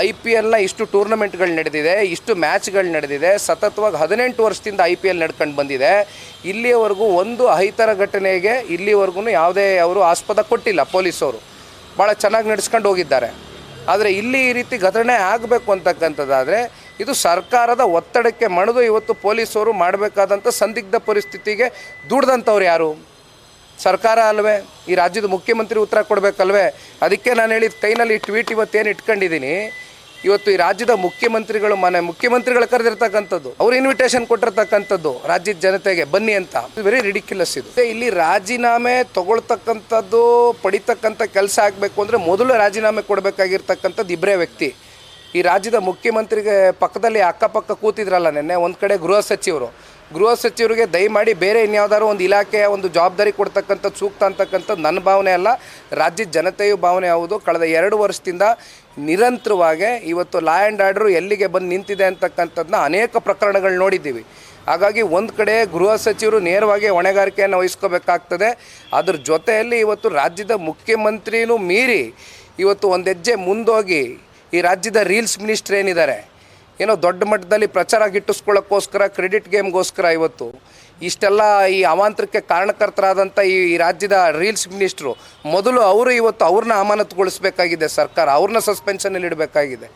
I P ಎಲ್ನ ಇಷ್ಟು ಟೂರ್ನಮೆಂಟ್ಗಳು ನಡೆದಿದೆ, ಇಷ್ಟು ಮ್ಯಾಚ್ಗಳು ನಡೆದಿದೆ, ಸತತವಾಗಿ ಹದಿನೆಂಟು ವರ್ಷದಿಂದ ಐ ಪಿ ಎಲ್ ನಡ್ಕೊಂಡು ಬಂದಿದೆ. ಇಲ್ಲಿಯವರೆಗೂ ಒಂದು ಅಹಿತರ ಘಟನೆಗೆ ಇಲ್ಲಿವರೆಗೂ ಯಾವುದೇ ಅವರು ಆಸ್ಪದ ಕೊಟ್ಟಿಲ್ಲ ಪೊಲೀಸವರು ಭಾಳ ಚೆನ್ನಾಗಿ ನಡೆಸ್ಕೊಂಡು ಹೋಗಿದ್ದಾರೆ. ಆದರೆ ಇಲ್ಲಿ ಈ ರೀತಿ ಘಟನೆ ಆಗಬೇಕು ಅಂತಕ್ಕಂಥದ್ದಾದರೆ ಇದು ಸರ್ಕಾರದ ಒತ್ತಡಕ್ಕೆ ಮಣಿದು ಇವತ್ತು ಪೊಲೀಸವರು ಮಾಡಬೇಕಾದಂಥ ಸಂದಿಗ್ಧ ಪರಿಸ್ಥಿತಿಗೆ ದುಡ್ದಂಥವ್ರು ಯಾರು? ಸರ್ಕಾರ ಅಲ್ವೇ? ಈ ರಾಜ್ಯದ ಮುಖ್ಯಮಂತ್ರಿ ಉತ್ತರ ಕೊಡಬೇಕಲ್ವೇ? ಅದಕ್ಕೆ ನಾನು ಹೇಳಿದ ಕೈನಲ್ಲಿ ಟ್ವೀಟ್ ಇವತ್ತೇನು ಇಟ್ಕೊಂಡಿದ್ದೀನಿ. ಇವತ್ತು ಈ ರಾಜ್ಯದ ಮುಖ್ಯಮಂತ್ರಿಗಳು ಮನೆ ಮುಖ್ಯಮಂತ್ರಿಗಳು ಕರೆದಿರ್ತಕ್ಕಂಥದ್ದು, ಅವ್ರು ಇನ್ವಿಟೇಷನ್ ಕೊಟ್ಟಿರ್ತಕ್ಕಂಥದ್ದು ರಾಜ್ಯದ ಜನತೆಗೆ ಬನ್ನಿ ಅಂತ. ವೆರಿ ರಿಡಿಕ್ಯುಲಸ್ ಇದು. ಇಲ್ಲಿ ರಾಜೀನಾಮೆ ತಗೊಳ್ತಕ್ಕಂಥದ್ದು, ಪಡಿತಕ್ಕಂಥ ಕೆಲಸ ಆಗಬೇಕು ಅಂದರೆ ಮೊದಲು ರಾಜೀನಾಮೆ ಕೊಡಬೇಕಾಗಿರ್ತಕ್ಕಂಥದ್ದು ಇಬ್ಬರೇ ವ್ಯಕ್ತಿ. ಈ ರಾಜ್ಯದ ಮುಖ್ಯಮಂತ್ರಿಗೆ ಪಕ್ಕದಲ್ಲಿ ಅಕ್ಕಪಕ್ಕ ಕೂತಿದ್ರಲ್ಲ ನಿನ್ನೆ, ಒಂದು ಕಡೆ ಗೃಹ ಸಚಿವರು. ಗೃಹ ಸಚಿವರಿಗೆ ದಯಮಾಡಿ ಬೇರೆ ಇನ್ಯಾವುದಾದ್ರು ಒಂದು ಇಲಾಖೆಯ ಒಂದು ಜವಾಬ್ದಾರಿ ಕೊಡ್ತಕ್ಕಂಥದ್ದು ಸೂಕ್ತ ಅಂತಕ್ಕಂಥದ್ದು ನನ್ನ ಭಾವನೆ ಅಲ್ಲ, ರಾಜ್ಯದ ಜನತೆಯು ಭಾವನೆ ಯಾವುದು ಕಳೆದ ಎರಡು ವರ್ಷದಿಂದ ನಿರಂತರವಾಗಿ ಇವತ್ತು ಲಾ ಆ್ಯಂಡ್ ಆರ್ಡ್ರು ಎಲ್ಲಿಗೆ ಬಂದು ನಿಂತಿದೆ ಅಂತಕ್ಕಂಥದ್ದನ್ನ ಅನೇಕ ಪ್ರಕರಣಗಳು ನೋಡಿದ್ದೀವಿ. ಹಾಗಾಗಿ ಒಂದು ಕಡೆ ಗೃಹ ಸಚಿವರು ನೇರವಾಗಿ ಹೊಣೆಗಾರಿಕೆಯನ್ನು ವಹಿಸ್ಕೋಬೇಕಾಗ್ತದೆ. ಅದ್ರ ಜೊತೆಯಲ್ಲಿ ಇವತ್ತು ರಾಜ್ಯದ ಮುಖ್ಯಮಂತ್ರಿನೂ ಮೀರಿ ಇವತ್ತು ಒಂದು ಹೆಜ್ಜೆ ಮುಂದೋಗಿ ಈ ರಾಜ್ಯದ ರೀಲ್ಸ್ ಮಿನಿಸ್ಟ್ರ್ ಏನಿದ್ದಾರೆ? ಏನೋ ದೊಡ್ಡ ಮಟ್ಟದಲ್ಲಿ ಪ್ರಚಾರ ಗಿಟ್ಟಿಸ್ಕೊಳ್ಳೋಕ್ಕೋಸ್ಕರ ಕ್ರೆಡಿಟ್ ಗೇಮ್ಗೋಸ್ಕರ ಇವತ್ತು. ಇಷ್ಟೆಲ್ಲ ಈ ಅವಾಂತರಕ್ಕೆ ಕಾರಣಕರ್ತರಾದಂಥ ಈ ರಾಜ್ಯದ ರೀಲ್ಸ್ ಮಿನಿಸ್ಟ್ರು ಮೊದಲು ಅವರು ಇವತ್ತು ಅವ್ರನ್ನ ಅಮಾನತುಗೊಳಿಸಬೇಕಾಗಿದೆ ಸರ್ಕಾರ, ಅವ್ರನ್ನ ಸಸ್ಪೆನ್ಷನಲ್ಲಿ ಇಡಬೇಕಾಗಿದೆ